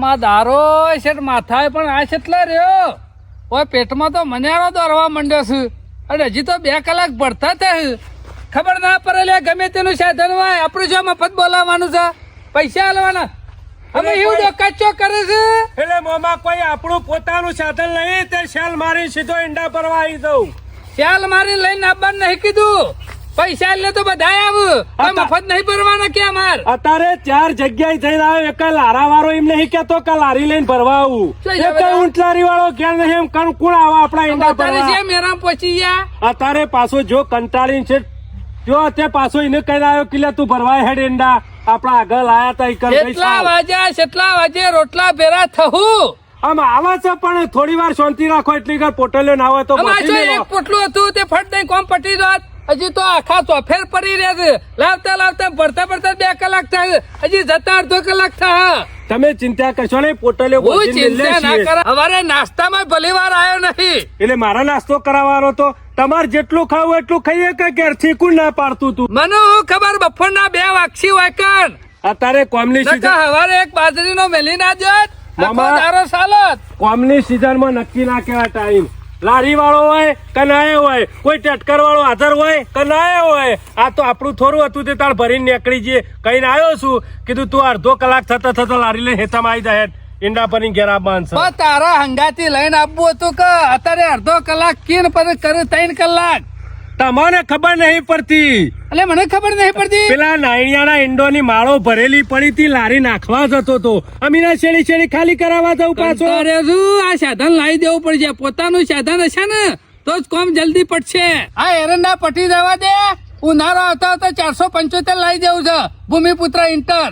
આમાં દારો છે માથાએ પણ આ છેટલા રહ્યો. ઓય પેટમાં તો મન્યારો દોરવા માંડ્યો છે. અને હજી તો બે કલાક ભરતા થાય ખબર ના પડે ગમે તેનું સાધન હોય આપણું જો મફત બોલાવવાનું છે. પૈસા આલવાના. અમે એવું તો કચ્ચો કરે છે. એટલે મોમાં કોઈ આપણું પોતાનું સાધન લઈ તે શેલ મારી સીધો ઈંડા ભરવા આવી દઉં શેલ મારી લઈને આવવાનું નહીં કીધું. પૈસા એટલે તો બધા આવું. કોઈ મફત નહીં ભરવાના કે અમાર? અત્યારે ચાર જગ્યાએ જઈને આવ્યો. એક લારા વાળો એમ નહીં કેતો કે લારી લઈને ભરવા આવું. એક જવા દે. ઊંટ લારી વાળો ઘેર નહીં એમ કણ કોણ આવો આપણા ઈંડા ભરવા? મેરામ પહોંચી ગયા. અત્યારે પાછો જો કંટાળીને છે. જો તે પાછો એને કહી આવ્યો કે તું ભરવા હેડ ઈંડા. આપણા આગળ આયા તા કેટલા. વાગ્યા કેટલા વાગે રોટલા ભેરા થવું આમ આવે છે પણ થોડી વાર શાંતિ રાખો. એટલી ઘર પોટલીઓ ના હોય તો. એક પોટલું હતું તે ફટ દઈ કોમ પટી જાત. હજી તો આખા ચોફેર પડી રહે છે. લાવતા લાવતા ભરતા ભરતા બે કલાક થાય હજી જતા અડધો કલાક થાય. તમે ચિંતા કરશો નહીં પોટલે હું ચિંતા ના છીએ. અમારે નાસ્તામાં ભલી વાર આવ્યો નહીં એટલે મારા નાસ્તો કરાવવાનો તો તમારે જેટલું ખાવું એટલું ખાઈએ કે ઘેરથી કુલ ના પાડતું તું? મને હું ખબર બપોરના બે વાગશી હોય કણ. અત્યારે કોમની સીઝન હવારે એક બાજરીનો મેલી ના જોત. મામા. સાલત. કોમની સીઝનમાં નક્કી ના કેવા ટાઈમ લારી વાળો હોય કે નાય હોય, કોઈ ટટકર વાળો હાજર હોય કે નાય હોય, આ તો આપણું થોડું હતું તે તાર ભરીને નીકળી જઈએ. કહીને આવ્યો છું, કીધું તું અડધો કલાક થતા થતા લારી લઈને હેતામાં આવી જાય ઈંડા પરની ઘેર આવવાનું તારા હંગાથી લઈને આપવું હતું કે અત્યારે અડધો કલાક કીન પર કરે ત્રણ કલાક? તમને ખબર નહીં પડતી. એટલે મને ખબર નહીં પડતી. પેલા નાયણિયાના ઈંડોની માળો ભરેલી પડી હતી લારી નાખવા જતો તો અમીના શેરી શેરી ખાલી કરાવવા જવું પાછો. અરે. આ સાધન લાવી દેવું પડશે. પોતાનું સાધન હશે ને તો જ કોમ જલ્દી પડશે. આ એરંડા પટી દેવા દે. ઉનાળો આવતા આવતા ચારસો પંચોતેર લાવી દેવું છે. ભૂમિપુત્ર ઇન્ટર.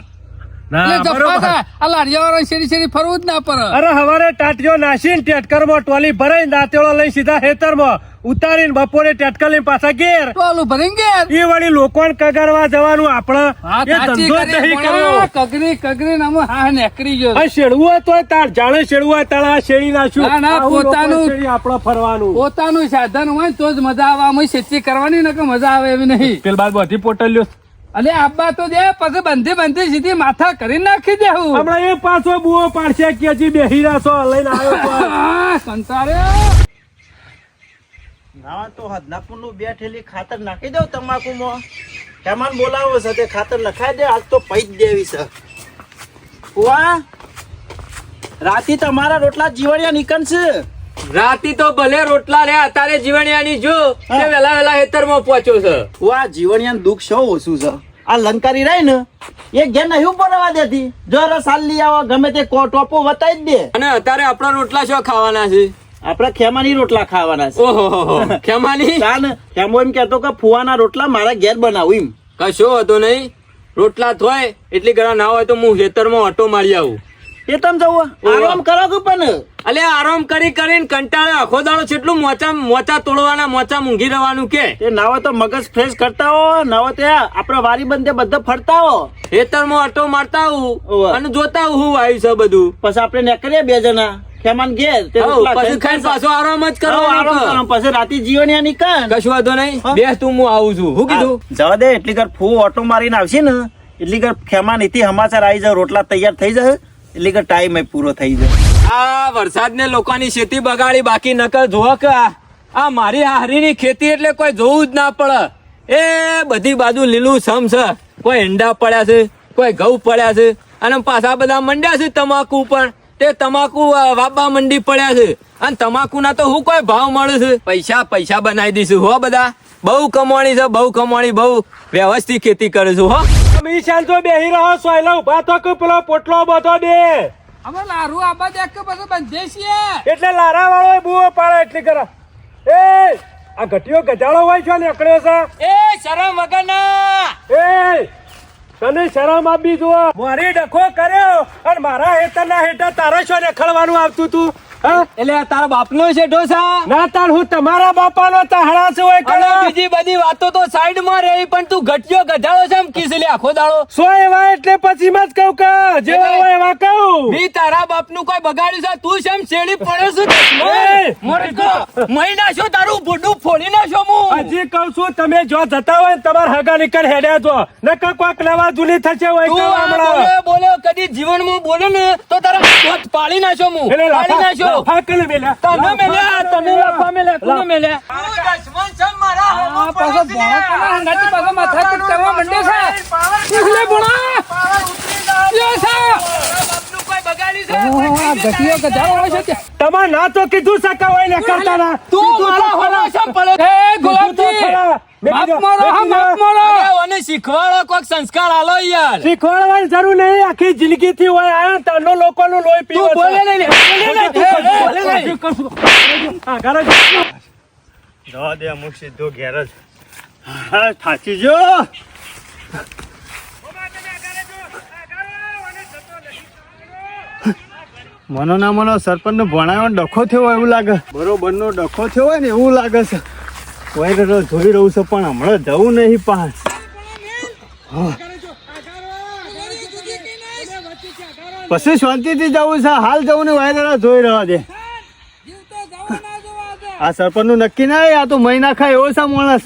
અરે હવારે ટાટીઓ ટેટકરમાં ટોલી ભરાઈ દાંતેડો લઈ સીધા ખેતરમાં. ઉતારીને બપોરે લઈને પાછા ઘેર. ટોલું ભરીને ઘેર. એ વળી લોકોને કગાડવા જવાનું આપણે એ ધંધો નહીં પણ કગરી કગરી નામ હા નેકરી ગયો. આ શેડવું તો તાર જાણે શેડવું હોય તારે આ શેડી નાખ્યું ના, ના, પોતાનું- આપણે ફરવાનું. પોતાનું સાધન હોય તો જ મજા આવે. આમાં ખેતી કરવાની ને કે મજા આવે એવી નહીં. પેલ બાદ બધી પોટલ્યો અલે આબા તો દે પછી બંધી બંધી સીધી માથા કરી નાખી દેવું હમણાં એ પાછો બુઓ પાડશે કે હજી રહ્યા છો લઈને આવ્યો તો. ના તો હદનાપુરનું બે ઠેલી ખાતર નાખી દઉં તમાકુમાં. હેમાન બોલાવો છે તે ખાતર નખાઈ દે આજ તો પૈ જ દેવી છે. વાહ રાતી તમારા રોટલા જીવણિયા નીકળશે. રાતી તો ભલે રોટલા રે અત્યારે જીવણિયાની જો તે વેલા વેલા હેતરમાં પહોંચ્યો છે. વાહ જીવડિયાનું દુઃખ સૌ ઓછું છે? આ લંકારી રહી ને એ ઘેર નહીં પરવા દેતી. જો રસ હાલ લઈ આવો ગમે તે ટોપો વતાવી જ દે. અને અત્યારે આપણા રોટલા શું ખાવાના છે? આપણે ખેમાની રોટલા ખાવાના છે. ઓહો ખેમાની? ખેમો એમ કેતો કે ફુવાના રોટલા મારા ઘેર બનાવું એમ. કશો હતો નહીં. રોટલા થોય એટલી ઘણા ના હોય તો હું ખેતરમાં ઓટો મારી આવું. એ તમ જવું. આરામ કરો કે પણ? અલે આરામ કરી કરીને કંટાળે આખો દાડો છેટલું મોચા મોચા તોડવાના મોચા મૂંઘી રહેવાનું કે? એ નાવા તો મગજ ફ્રેશ કરતા હો નાવા તો આપડે વારી બંધે બધા ફરતા હો. ખેતરમાં ઓટો મારતા હું અને જોતા હું આવ્યું છે બધું. પછી આપણે નીકળીએ બે જણા. ખેમાન રોટલા પછી ખાઈને પાછો આરામ જ કરો આરામ કરો. પછી રાતે જીવણિયા નીકળ કશું વાંધો નહીં. બેસ તું હું આવું છું. હું કીધું? જવા દે એટલી કર ફૂ ઓટો મારીને આવશે ને એટલી કર ખેમાન એથી સમાચાર આવી જાય રોટલા તૈયાર થઈ જાય એટલી કર ટાઈમ પૂરો થઈ જાય. આ વરસાદને લોકોની ખેતી બગાડી બાકી નકર જોવો કે આ આ મારી હારીની ખેતી એટલે કોઈ જોવું જ ના પડે. એ બધી બાજુ લીલું સમ છે. કોઈ ઈંડા પડ્યા છે કોઈ ઘઉં પડ્યા છે અને પાછા બધા મંડ્યા છે તમાકુ પણ તે તમાકુ અ, મંડી પડ્યા છે. અને તમાકુના તો હું કોઈ ભાવ મળે છે? પૈસા પૈસા બનાવી દઈશું હો બધા. બહુ કમાણી છે બહુ કમાણી બહુ વ્યવસ્થિત ખેતી કરે છું હો. તમે ઈ શાંતો બેહી રહો સોયલા ઊભા તો કે પેલો પોટલો બધો દે અમે લારું આબા દેખ કે બધું બંધે છીએ. એટલે લારા વાળો બુઓ પાડે એટલી કરા એ આ ઘટીઓ ગજાળો હોય છે ને અકડ્યો છે? એ શરમ વગરના એ તને શરમ આપી જોવા. મારી ડખો કર્યો અને મારા હેતર ના હેઠળ તારા છો ને ખળવાનું આવતું તું. એટલે આ તારા બાપનો છે ઢોસા? ના તાર હું તમારા બાપાનો તહડા છું અને બીજી બધી વાતો તો સાઈડમાં રહી પણ તું ઘટ્યો ગધાડો છે એમ કિસલી આખો દાડો. સો એવા એટલે પછી માં જ કહું કે જે હોય એવા કહું. બી તારા બાપનું કોઈ બગાડ્યું છે? તું છે? એમ શેડી પડ્યો છું મોરકો મહી નાખ્યો તારું બોડું ફોડી નાખ્યો હું હજી કહું છું તમે જો જતા હોય તમાર હગા નીકળ હેડ્યા જો. નકર કોક નવા જુલી થશે હોય તો. બોલ્યો કદી કદી જીવનમાં બોલ્યો ને તો તારા પાળી નાખ્યો હું પાળી પાડી લાફા કરી મેલ્યા. તને મેલ્યા તને લાફા મેલ્યા. કોને મેલ્યા? પાછો ભોણો કોના હંગાથી પાછો કરવા છે. ભોણો યો છે? ઓહો, આ ગઠિયો ગધાડો હોય છે ત્યાં. તમારે ના તો કીધું સકા હોય ને કરતા ના. તું મારા ખરા. હોનો શેમ પડ્યો? એ ગુલાબજી કીધું તો ખરા. મેં માફ કીધું- મારો હા માફ મારો. અરે શીખવાડો કોઈક સંસ્કાર આલો યાર. શીખવાડવાની જરૂર નહીં આખી જિંદગી થી હોય આયા તાનો લોકોનું લોહી પીવો તું બોલે નહીં બોલે નહીં બોલે નહીં હા, ઘરે જ. જવા દે અમુક સીધો ઘેર જ. હા થાચી જો. મનો ના મનો સરપંચ નો ભણાયો ડખો થયો એવું લાગે. બરોબર નો ડખો થયો હોય ને એવું લાગે છે. કોઈ તો જોઈ રહ્યું છે, પણ હમણાં જવું નહીં પાસ. પછી શાંતિથી જવું છે. હાલ જવું ને વાયરલ જોઈ રહ્યા છે. આ સરપંચનું નક્કી ના આ તો મહિના ખાય એવો છે માણસ.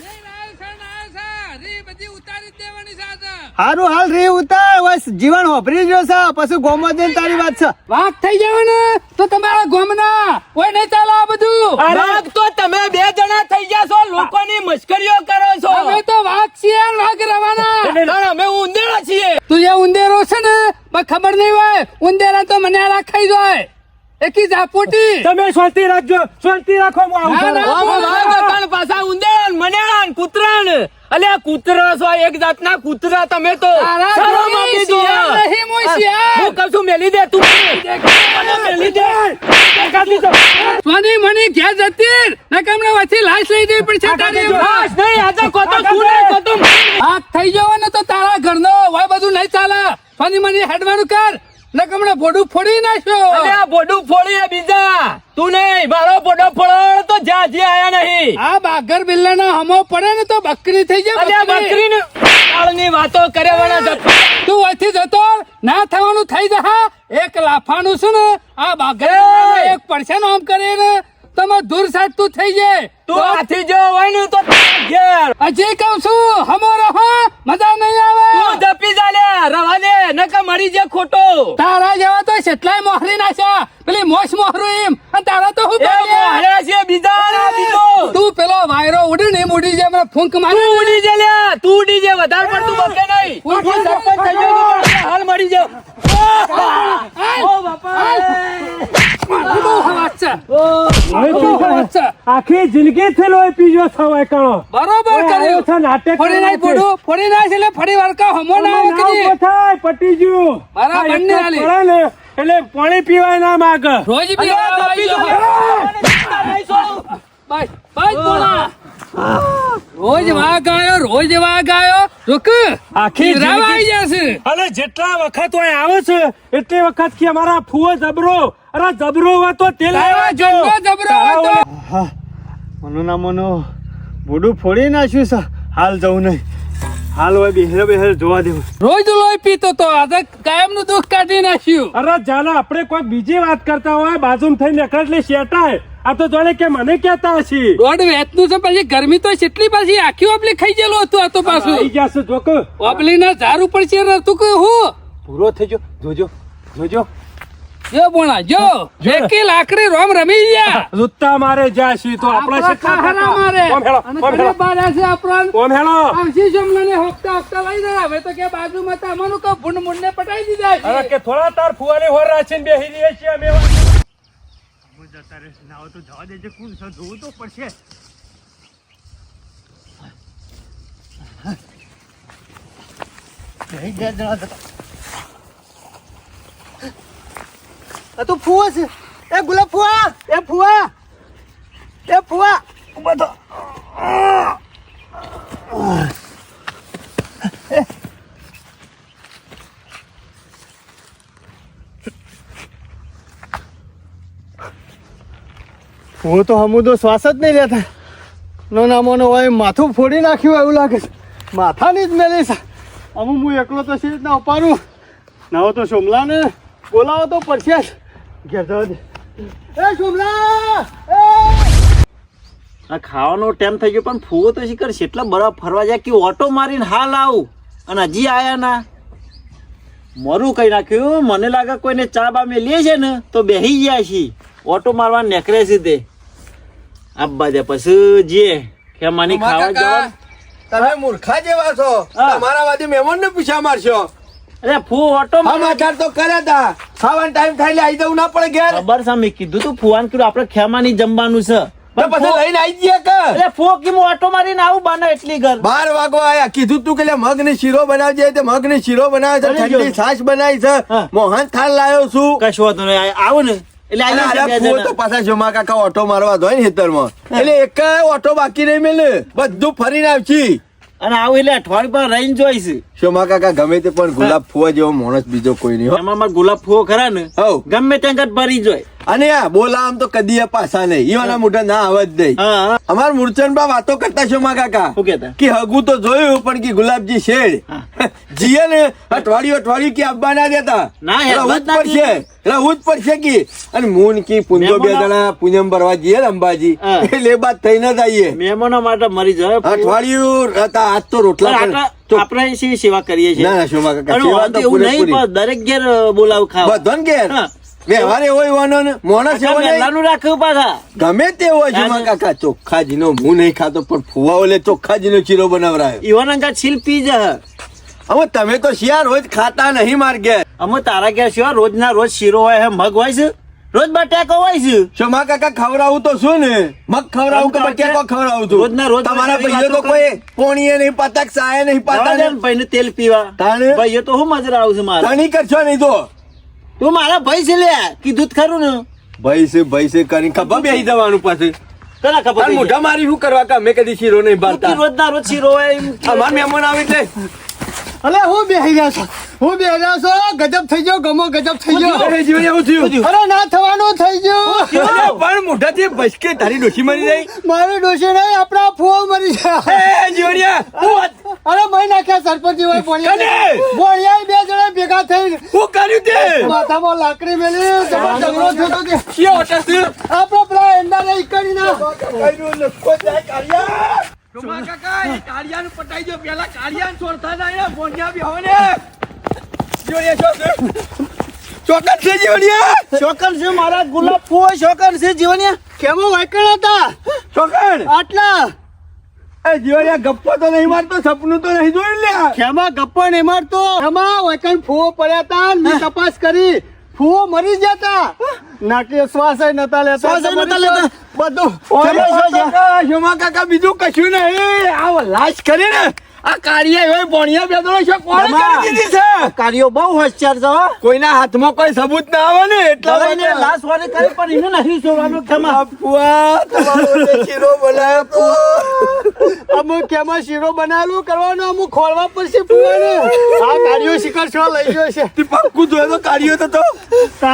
હારું હાલ રે ઉતાર. બસ જીવન હોભરી ગયો છે. પછી ગોમાં જઈને તારી વાત છે. વાત થઈ જાવ ને તો તમારા ગોમના. કોઈ નહીં ચાલે આ બધું. વાઘ તો તમે બે જણા થઈ ગયા છો લોકોની મશ્કરીઓ કરો છો. અમે તો વાઘ છીએ વાઘ રવાના. અમે ઉંદેડા છીએ. તું જે ઉંદેરો છે ને મને ખબર નહીં હોય. ઉંદેરા તો મને આ ખાઈ જાય. એકી જાપોટી તમે શાંતિ રાખજો શાંતિ રાખો હું આવું ના, પાછા ઉંદેડા ને મનેડા ને. કૂતરા ને અલ્યા કૂતરા છો એક જાતના કૂતરા તમે તો. સારા માપી દો. નહીં, હું શિયાળ. હું કહું છું મેલી દે તું. મને મેલી દે. સ્વાની મની ઘેર જતી. ને વાથી લાશ લઈ જવી પડશે તારી લાશ નહીં આજે કોતો તું નહીં કોતો હાથ થઈ જવો ને તો તારા ઘરનો હોય બધું નહીં ચાલે. સ્વાની મની હેડવાનું કર. ને કમણે બોડું ફોડી નાખ્યો. અલ્યા બોડું ફોડી બીજા. તું નહીં મારો બોડો ફોડો તો જ્યાં આયા નહીં. આ બાગર બિલ્લાના હમો પડે ને તો બકરી થઈ જાય અરે બકરી. ને કાળની વાતો કરે જતો તું. અહીંથી જતો ના થવાનું થઈ જા એક લાફાનું છે ને આ બાગર એક પડશે આમ કરે ને તમે દૂર સાટતું થઈ જાય. તું આથી જો હોય ને તો ઘેર. હજી કહું છું હમો રહો મજા નહીં આવે તું જપી જાલ્યા રવા દે નકર મરી જે ખોટો તારા જેવા તો કેટલાય મોહરી નાખ્યા પેલી મોશ મોહરું એમ અને તારા તો હું એ મોહળ્યા છે બીજા ના બીજો તું પેલો વાયરો ઉડી ને એમ ઉડી જાય મને ફૂંક તું મારી ઉડી જે લ્યા તું ઉડી જે વધારે પડતું બકે નહીં ઉડી હું જા. સરપંચ થઈ ગયો છું, પણ હાલ મરી જાવ ઓ બાપા બહુ હવાજ છે લોહી બહુ પીજો. હવાજ છે આખી જિંદગી થી લોહી પીજો છો હોય કણો બરોબર કર્યું છે નાટક ફરી નાખ કરવા ફરી બોડું એટલે ફરી વાળકા હમો ના આવે નાવ પટી ગયું. મારા બંને આલી પડે એટલે પાણી પીવાય ના માગ. રોજ પીવા આવા જો. બાય બાય બોલા રોજ વાઘ આવ્યો રોજ વાઘ આવ્યો રૂક આખી રાવ આવી જશે અને જેટલા વખત હોય આવે છે એટલી વખત કે અમારા ફુવો જબરો. અરે જબરો હોય તો તેલ તારા લેવા જો. જન્મ જબરો હતો. મનો ના મનો. બોડું ફોડી નાખ્યું છે. હાલ જવું નહીં. હાલ હોય બેહેર બેહેર જોવા દેવું. રોજ લોહી પીતો તો આજે કાયમનું દુઃખ કાઢી નાખ્યું. અરે જાના આપણે કોઈ બીજી વાત કરતા હોય બાજુમાં થઈને નીકળે એટલે શેટાય આ તો જોડે કે મને કહેતા હશે. દોઢ વેચનું છે પછી ગરમી તો કેટલી પાછી આખી ઓબલી ખાઈ ગયેલું હતું આ તો પાછું. ગયા છે જોકો. ઓબલી ના ઝાડ ઉપર છે તું કે હું? પૂરો થઈ જો જોજો જોજો. જો બોણા જો. એકી લાકડી રોમ રમી ગયા. લુત્તા મારે જ્યાં છીએ તો આપણા આપણા હરા મારે. ઓમ હેળો, હેળો, છે આપણ. ઓમ હેળો. આવશી જમલાને હોપતા હોપતા લઈ ગયા હવે તો કે બાજુમાં તો અમારું કો ભૂંડ મુંડને પટાઈ દીધા છે. અરે કે થોડા તાર ફુવાની હોર રાખીને બેહી રહીએ છીએ અમે. જવા દેજે. કોણ છે? જોવું તો પડશે. આ તો ફુવા છે. એ ગુલાબ ફુવા, એ ફુવા એ ફુવા. હું તો હમું તો શ્વાસ જ નહીં લેતા. નો નામોનો હોય માથું ફોડી નાખ્યું એવું લાગે છે. માથાની જ મેલી અમુક હું એકલો તો સી રીતના ઉપાડું? નાવો તો સોમલાને બોલાવો તો પડશે જ. ઘેર એ સોમલા એ! આ ખાવાનો ટાઈમ થઈ ગયો પણ ફૂવો તો શી કરશે? એટલા બરાબર ફરવા જાય કે ઓટો મારીને હાલ આવું. અને હજી આયા ના. મરું કઈ નાખ્યું મને લાગે કોઈને ચા બા મેલીએ છે ને તો બેસી ગયા છે ઓટો મારવા નીકળે છે તે. આબા દે પછી જે કે મને ખાવા જવાનું. તમે મૂર્ખા જેવા છો. હા. તમારા વાદે મહેમાન ને પૂછા મારશો. અરે ફૂ ઓટો સમાચાર તો કરે તા ખાવાનો ટાઈમ થાય એટલે આવી જવું ના પડે ઘેર. ખબર છે મેં કીધું તું ફુવાન કીધું આપણે ખેમાની જમવાનું છે. પછી લઈને આવી જઈએ કે? અરે ફો કે હું ઓટો મારીને આવું બને એટલી ઘર? બાર વાગવા આયા. કીધું તું કે મગ ને શીરો બનાવજે. તે મગ ને શીરો બનાવે છે ઠંડી છાશ બનાવી છે. મોહન થાળ લાવ્યો છું. કશો વાંધો નહીં આવું ને. એટલે તો પાછા જમા કાકા ઓટો મારવા દો ને ખેતરમાં. એટલે એક ઓટો બાકી નહીં મેલે. બધું ફરીને આવશી અને આવું એટલે અઠવાડિયું પણ રહીને જોઈશ શોમા કાકા ગમે તે પણ ગુલાબ ફૂવા જેવો માણસ બીજો કોઈ નહીં એમાં મારા ગુલાબ ફૂવો ખરા ને. ગમે ત્યાં ભરી જોય. અને બોલા આમ તો કદી પાછા નહીં. ઈવાના મોઢા ના આવે જ નહીં. અમાર મૂર્છન બા વાતો કરતા શોમા કાકા? શું કહેતા? કે હગુ તો જોયું પણ કે ગુલાબજી શેડ જીએ ને અઠવાડિયું અઠવાડિયું કે આપવા ના દેતા. ના, વાત જ ના પડશે. રહેવું જ કે. અને મૂન કી પુંજો બે જણા પૂનમ ભરવા જઈએ ને અંબાજી. એટલે બાદ થઈને જ આવીએ. મહેમાનો માટે મરી જાય અઠવાડિયું આજ તો રોટલા પણ પણ- આપણે સેવા કરીએ છીએ. ના ના કાકા દરેક ઘેર બોલાવ ખાવા. બધાને ઘેર. વ્યવહાર એવો એવાનો ને માણસ એવો નહીં. રાખવું પાછા ગમે તે હોય શોભા કાકા કાકા ચોખ્ખાજીનો હું નહીં ખાતો પણ ફુવા ઓલે ચોખ્ખાજીનો ચીરો બનાવરાયો. ઈવાના કા છીલ પી જ. હવે તમે તો શિયા રોજ ખાતા નહીં માર ઘેર. અમે તારા ઘેર રોજ ના રોજ શીરો હોય હે મગ હોય છે. રોજ બટેકો હોય છે. શોમા કાકા ખવડાવું તો શું ને? મગ ખવડાવું કે બટેકો ખવડાવું છું? રોજના રોજ તમારા ભાઈઓ તો કોઈ પોણીએ નહીં પાતા કે સાયે નહીં પાતા ને તેલ પીવા. તાણે? ભાઈ તો હું મજરા આવું છું મારા? ધણી કરશો નહીં તો? તું મારા ભાઈ છે લે કીધું જ ખરું ને. ભાઈ છે ભાઈ છે કરીને ખબર? બેસી જવાનું પાછું. તને ખબર મોઢા મારી શું કરવા કા અમે કદી શીરો નહીં બારતા રોજ ના રોજ શીરો હોય એમ અમાર મહેમાન આવે એટલે અલે હું બેહી ગયા છો. હું બેહી ગયા છો. ગજબ થઈ ગયો ગમો ગજબ થઈ ગયો. એવું થયું. અરે ના થવાનું થઈ ગયું. પણ મોઢાથી ભસકે તારી ડોશી મરી જાય. મારી ડોશી નહીં આપણા ફુઓ મરી જાય. એ જીવનિયા અરે મહી નાખ્યા સરપંચ હોય કને? બોણિયા બે જણા થઈ હું કર્યું તે? માથામાં લાકડી મેલી ઝઘડો થયો તો. શી હોટલ છે આપણે પેલા એંડા લઈ કરી ના. કઈનું લખો જાય કાળિયા ચોકન છે જીવનિયા ચોકન છે મારા ગુલાબ ફૂલ ચોકન છે જીવનિયા કેમો વાયકણ હતા? ચોકન? આટલા. એ જીવનિયા ગપ્પો તો નહીં મારતો સપનું તો નહીં જોઈ લ્યા ખેમા ગપ્પા નહીં મારતો? એમાં વાયકણ ફૂવો પડ્યા ને મેં તપાસ કરી. ફૂવો મરી જતા નાકે શ્વાસ નતા લેતા શ્વાસ નતા લેતા. બધું ઓય કાકા, કાકા બીજું કશું નહીં. આ લાશ કરી ને આ કાળિયા હોય ભણિયા બેદરો છે કોણે કરી દીધી છે? કાર્યો બહુ હોશિયાર છે કોઈના હાથમાં કોઈ સબૂત ના આવે ને એટલા લાશ વાળી કરી પણ એને નહીં તમારો શીરો બનાવ્યો અમુક કેમાં શીરો બનાવેલું કરવાનું અમુક ખોળવા પડશે ફૂવાને આ કાર્યો શિખર છો લઈ ગયો છે. તે પાક્કું જોયો તો કાઢ્યો તો તો.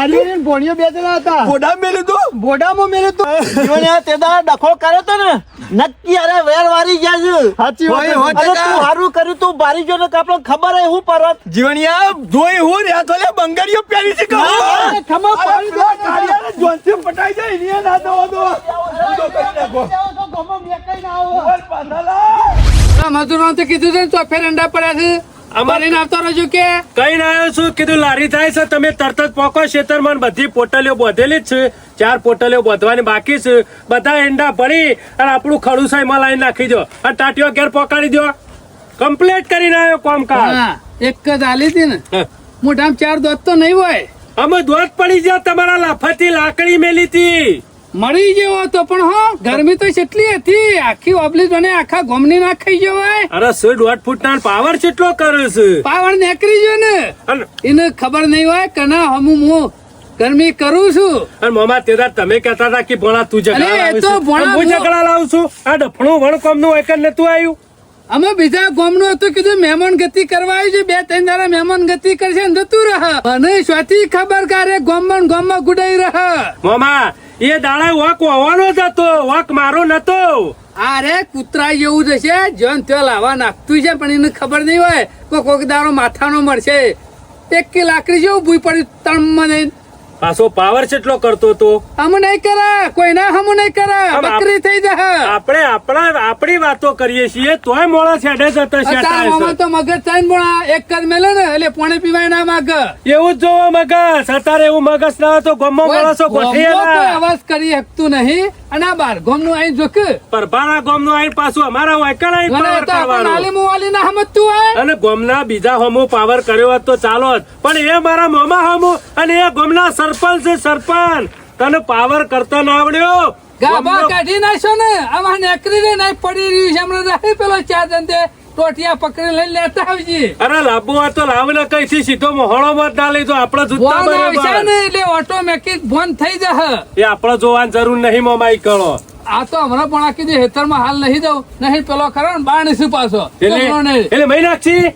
ને ભોણિયો જણા હતા. બોડા મેલું તો? બોડામાં મેરે તો. જીવને તે ડખો કર્યો તો ને નક્કી અરે વેર વારી ગયા છે. સાચી વાત હારું કર્યું તું બારી જો ને આપણને ખબર હે હું પરત. જીવણિયા જોઈ હું રહ્યા તો લે બંગાળીઓ પહેરી છે કહો ખમા પાડી પેલા કાળિયાને જોનથી પટાઈ જાય એની ના દો દો. તો કરી નાખો. બોલ પાછા લા. આ મજૂરો તો કીધું છે ને તો ફેર અંડા પડ્યા છે. અમારે આવતો રજુ કે. કઈ ના આવ્યો છું કીધું લારી થાય છે તમે તરત જ પોકો ખેતરમાં ને બધી પોટલીઓ બોધેલી જ છે. ચાર પોટલીઓ બોધવાની બાકી છે. બધા એંડા ભરી અને આપણું ખડું માં લાઈન નાખી દો. અને ટાટીઓ ઘેર પોકાડી દો. કમ્પ્લીટ કરીને આવ્યો કામ હા એક જ આલી હતી ને. હા. ચાર દોત તો નહીં હોય. અમે દોત પડી ગયા તમારા લાફાથી લાકડી મેલી હતી. મળી જેવો તો પણ હો ગરમી તો કેટલી હતી. આખી ઓબલી બને આખા ગોમની ના ખાઈ જવાય. અરે સો દોઢ ફૂટ ના પાવર કેટલો કરે છે? પાવર નેકરી ગયો ને. એને ખબર નહીં હોય કના ના હમું હું ગરમી કરું છું. અને મામા તેદાર તમે કહેતા હતા કે ભોળા તું જગડા લાવું છું. હું જગડા લાવું છું. આ ડફણું વણ કોમનું એક જ નતું આવ્યું. અમે બીજા ગોમનું હતું કીધું મહેમાન ગતિ કરવા છે બે ત્રણ દાડા મહેમાન ગતિ કરશે ને જતું રહ. અને સ્વાથી ખબર કારે ગોમમાં ગોમમાં ગુડાઈ રહ. મોમા એ દાડા વોક હોવાનો જ હતો વોક મારો નતો. અરે કૂતરા જેવું જ છે જોન ત્યાં લાવા નાખતું છે પણ એને ખબર નહીં હોય. કોઈ કોઈક દાડો માથાનો મળશે. એક કે લાકડી જેવું ભૂઈ પડ્યું તણમાં જઈને. પાછો પાવર કેટલો કરતો હતો? હમ નહીં કરે કોઈના હમ નહીં કરે બકરી થઈ જાય આપણે આપણા આપણી વાતો કરીએ છીએ તોય મોળા છેડે જતા છે છે. તો મગજ થઈને મોળા એક જ મેલે ને એટલે પાણી પીવાય ના માગ. એવું જ જોવો મગજ. અત્યારે એવું મગજ ના તો ગમો માણસો છો ગોઠિયેલા અવાજ કરી શકતું નહીં. અને બાર ગોમનું અહીં જોક? પરભારા ગોમનું આઈ પાછું અમારા વાયકણ મને પાવર કરવાનો. નાલી મુવાલી ના સમજતું હોય? અને ગોમના બીજા હમો પાવર કર્યો હોત તો ચાલો. પણ એ મારા મોમા હમો અને એ ગોમ ના સરપંચ છે સરપંચ. તને પાવર કરતા ના આવડ્યો? ગાભા કાઢી નાખશો ને. આમાં નેકરી રે નાઈ પડી રહ્યું છે. હમણાં રહે પેલો ચાર દંડે ટોટિયા પકડી લઈ લેતા આવજી. અરે લાંબુ આ તો લાવીને કઈ થી સીધો મોહળો મત ના લઈ તો આપડે જૂતા આવશે ને એટલે ઓટોમેટિક બંધ થઈ જશે. એ આપડે જોવાની જરૂર નહીં મોમાઈ કરો. આ તો હમણાં પણ આખી હેતરમાં હાલ નહીં દઉં નહીં પેલો ખરો ને બાણ શું પાછો. એટલે એટલે મહિનાક્ષી બી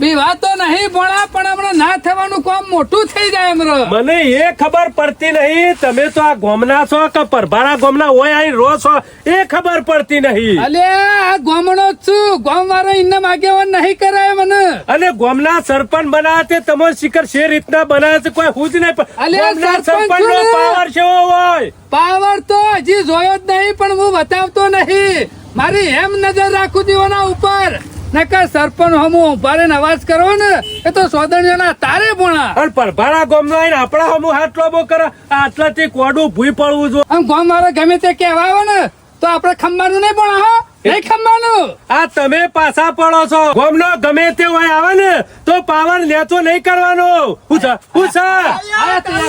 વાત તો નહીં ભણા પણ હમણાં ના થવાનું કામ મોટું થઈ જાય હમણાં મને એ ખબર પડતી નહીં તમે તો આ ગોમના છો કે પરભારા ગોમના હોય અહીં રો છો એ ખબર પડતી નહીં. અલે આ ગોમણો છું. ગોમ વાળો ઇન્ના આગેવાન નહીં કરાય મને. અને ગોમના સરપંચ બનાવે તે તમે શિખર છે રીતના બનાવે છે કોઈ હુજ નહીં પણ અલ્યા, સરપંચ નો. પાવર છે હોય? પાવર તો હજી જોયો જ નહીં પણ હું બતાવતો નહીં. મારી એમ નજર રાખું દીવાના ઉપર. નકર સરપંચ હમો ભારે અવાજ કરો ને એ તો સોદણીઓના તારે ભણા. અને પરભારા ગોમનો આઈને આપણા હમો હાથ લોબો કરે આટલાથી કોડું ભૂઈ પડવું જો. આમ ગોમ વાળો ગમે તે કહેવા આવે ને તો આપણે ખંભાનું નહીં ભણા હો નહીં ખમવાનું. આ તમે પાછા પડો છો. ગોમનો ગમે તે હોય આવે ને તો પાવન લેતો નહીં કરવાનો. પૂછા પૂછા.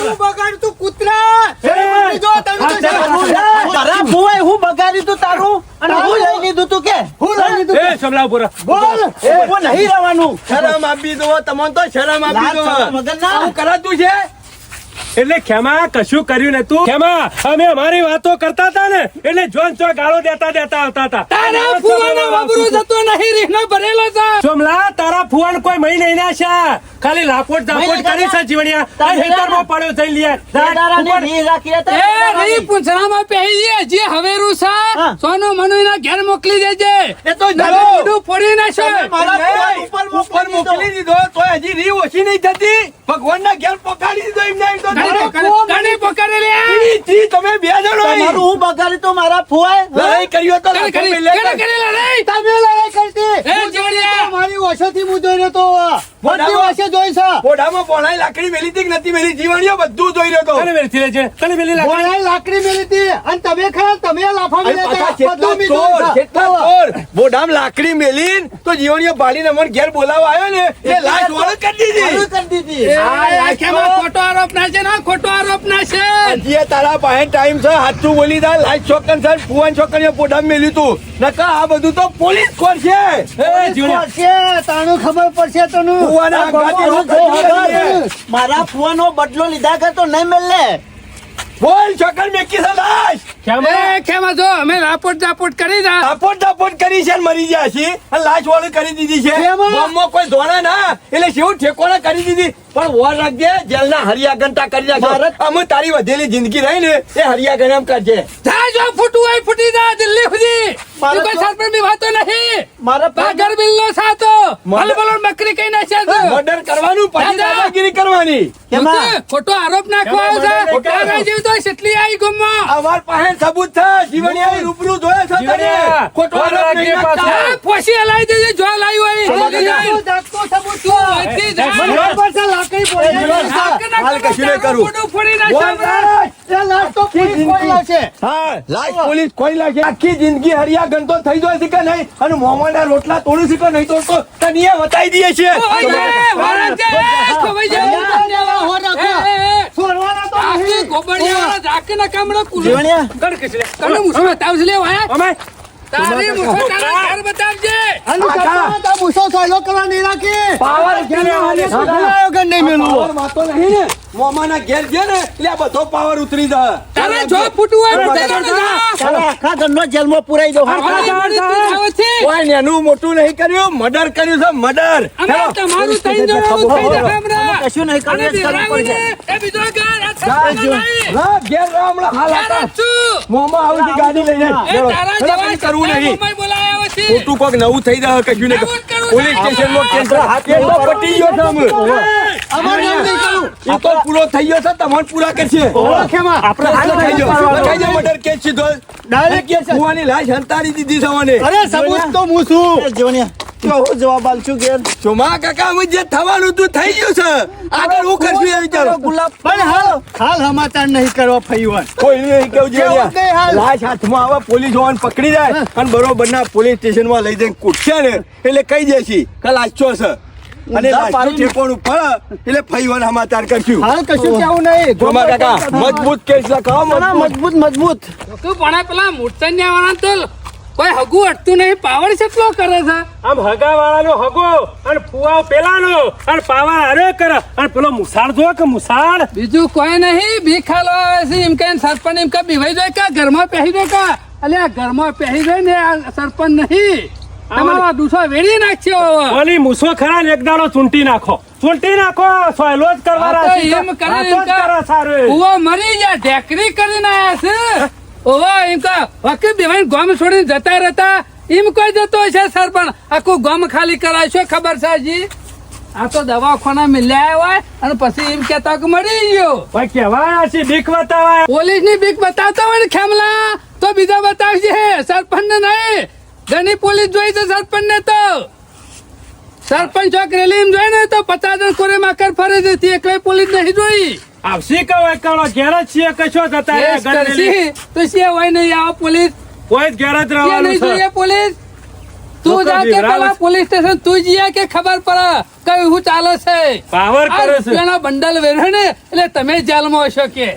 હું કૂતરા. તારા હું બગાડ્યું તું તારું? અને હું લઈ લીધું તું કે? હું લઈ લીધું એ સમલાપુરા બોલ. એ નહીં રહેવાનું શરમ આપી દો તમને તો શરમ આપી દો. શરમ વગરના. આવું કરાતું છે? એટલે ખેમા કશું કર્યું ને તું ખેમા અમે અમારી વાતો કરતા હતા ને એટલે જોન ચો ગાળો દેતા દેતા આવતા હતા. તારા ફુવાનો વાબરો જતો નહીં રીહનો ભરેલો છે. સોમલા તારા ફુવાન કોઈ મહી નહીં નાશ્યા ખાલી લાપોટ દાપોટ કરી છે જીવણિયા આ હેતરમાં પડ્યો થઈ લે દાદારાને રી રાખી હતા એ દાદારાની. પૂંછડામાં પહેરી જે હવેરું છે. સોનું મનુ એના ઘેર મોકલી દેજે એ તો. ઊંધું ફોડી નાખશે મારા ઉપર ઉપર મોકલી દીધો. તો હજી રી ઓછી નહીં થતી ભગવાનના ઘેર પકાડી દીધો એમને એમ તો તમારો પકડ- લે. ઈ જી તમે બે જણો મારું હું બગાડી તો મારા ફુવાએ લડાઈ કર્યો તો કરી- લડાઈ. તમે લડાઈ કરતી એ જીવણિયા. મારી ઓછોથી જોઈ રહ્યો તો મોટી ઓછે જોઈ છે? ઓઢામાં પોણાઈ લાકડી મેલી હતી કે નથી મેલી? જીવણીઓ બધું જોઈ રહ્યો તો. કને મેલથી છે? કને મેલી લાકડી? બોલાય લાકડી મેલી હતી. અને તમે ખરા તમે લાફા મેલે બધું મી ચોર, છે. કેટલા ચોર. બોડામ લાકડી મેલી તો જીવણીઓ બાળીને અમને ઘેર બોલાવા આવ્યો ને એ લાશ વાળો કરી દીધી. કરી દીધી. આ કેમાં ખોટો આરોપ ના છે ના? ખોટો આરોપ ના છે. હજી તારા પાસે ટાઈમ છે. હાથું બોલી દા. લાઈટ છોકન સર ફુવાન છોકરીએ બોડામ મેલી તું. નકા આ બધું તો પોલીસ કોર છે એ પડશે, તાનું ખબર પડશે તને. ફુવાના આ ફુવા. મારા ફુવાનો બદલો લીધા કર તો નહીં મળે બોલ છોકર મેકી એ કેમાં જો અમે રાપોટ દાપોટ કરી દા રાપોટ દાપોટ કરી છે મરી ગયા છે અને લાશ વાળું કરી દીધી છે. કોઈ ધોળા ના એટલે શેવું ઠેકોણા કરી દીધી. પણ વોર રાખજે જેલના હરિયા ઘંટા કરી નાખજો. અમે તારી વધેલી જિંદગી રહી ને એ હરિયા ઘન કરજે. જા જો ફૂટવું હોય ફૂટી જા દિલ્હી સુધી. કોઈ તો- વાતો નહીં. મારા પાગર બિલ્લો સાતો મને- હલ બકરી કઈ નાખ્યા છે મર્ડર કરવાનું પછી દાદાગીરી કરવાની. ખોટો આરોપ નાખવા આવ્યો છે તારા જેવી તો કેટલી આવી ગમમાં. અમાર પાસે સબૂત છે. જીવણીયા રૂબરૂ જોયે છે તને ખોટો આરોપ નહીં નાખતા. દેજે જો હોય. તું સબૂત જા. આખી જિંદગી. હરિયા ગંતો થઈ જાય છે કે નહીં? અને મોમાના રોટલા તોડું છે કે નહીં તોડતો તને બતાવી દઈએ છીએ. હો. રાખો. ઝાકના કામડા કુલ- જીવણિયા. કણ કિસલે તને મૂછો બતાવશે લે વાયા. તારી મૂછો તારા ઘર બતાવજે. આનું કરતા તો મૂછો સોયલો કરવા નહીં રાખી. પાવર ઘેરના હાલે તો ઘણા નહીં મેલું. પાવર વાતો નહીં. ને મોમાના ઘેર છે ને એટલે આ બધો પાવર ઉતરી જાય. તારે જો ફૂટવું હોય ફૂટી જા ને જા. તારા આખા ઘરનો જલમો પુરાઈ દો. કોઈ નેનું મોટું નહીં કર્યું મર્ડર કર્યું છે મર્ડર. અમે તમારું થઈ જણાનું થઈ જશે હમણાં. કશું નહીં કરે પડશે. એ બીજો ઘર, આ રા, ઘેર રહો હમણાં હાલ હતા. છું? મોંમાં આવું છે ગાડી લઈને. એ તારા ચલો, કરવું નહીં. મુંબઈ બોલાયા છે. ખોટું કોક નવું થઈ જાય કશું નહીં પોલીસ સ્ટેશન નો કેન્દ્ર હાથે તો પટી ગયો છે પૂરો થઈ ગયો છે તમને પૂરા કરશે. આપણે હાલ થઈ ગયો. લખાઈ દે મર્ડર કેસ સીધો Direct ફુવાની લાશ હંતાડી દીધી છે મને. અરે સબૂત તો હું છું. જોનિયા જવાબ આલશું ચોમા કાકા જે થવાનું તું થઈ ગયું છે. આગળ હું કરશું એ વિચારો. ગુલાબ પણ હાલ હાલ સમાચાર નહીં કરવા ફઈવન કોઈ નહીં કેવું જોઈએ લાશ હાથમાં આવે પોલીસ પકડી જાય અને બરોબર ના પોલીસ સ્ટેશનમાં લઈ જઈને કૂટશે ને. એટલે કહી દેશી કે લાચો છે. અને લાસ્ટનું ઠેકોણું પડે એટલે ફઈવાન સમાચાર કરશું. હાલ કશું કેવું નહીં. ગોમા કાકા મજબૂત કેસ લખાવો મજબૂત. મજબૂત મજબૂત. તું પણ પેલા મૂર્તન્યા વાળા તો કોઈ હગુ અટતું નહીં પાવર કેટલો કરે છે. આમ હગા વાળાનો હગો અને ફુવાઓ પેલાનો અને પાવા હારે કરે. અને પેલો મુસાળ જો કે મુસાળ? બીજું કોઈ નહીં બી ખાલો આવે છે. એમ કે સરપંચ એમ કે બીવાઈ જાય કે? ઘરમાં પહેરી દે કે? અલ્યા ઘરમાં પહેરી દે ને આ સરપંચ નહીં. તમારો દુસો વેડી નાખ્યો. ઓલી મૂસો ખરા ને એક દાડો ચૂંટી નાખો. ચૂંટી નાખો સોયલો જ કરવા આ એમ કરે એમ કે મરી ગયા ઢેકરી કરીને આયા છે. ઓહો એમ કે વકીલ બેવાઈ ગામ છોડીને જતા રહેતા. એમ કોઈ જતો છે સરપંચ આખું ગામ ખાલી કરાય શું ખબર છે આ તો દવાખાના મિલ્યા હોય અને પછી એમ કેતા કે મરી ગયો. ભાઈ કેવાય છે બીક બતાવાય. પોલીસની બીક બતાવતા હોય ને ખેમલા તો બીજા બતાવજે. સરપંચ ને નહીં. ઘણી પોલીસ જોઈ છે સરપંચ ને તો. સરપંચ ચોક રેલી જોઈ ને તો પચાસ જણ કોરે માકર ફરે છે તે એકલાય પોલીસ નહીં જોઈ. આવશી કવાય કરો ઘેર જ છીએ કશો. કરશી. તો છે હોય નહીં આવો પોલીસ? કોઈ ઘેર જ રહેવાનું છે. જોઈએ પોલીસ? તું જા કે પેલા પોલીસ સ્ટેશન તું જીયા કે ખબર પડે? કઈ હું ચાલે છે? પાવર કરે છે. એનો બંડલ વેરે ને એટલે તમે જેલમાં હશો કે.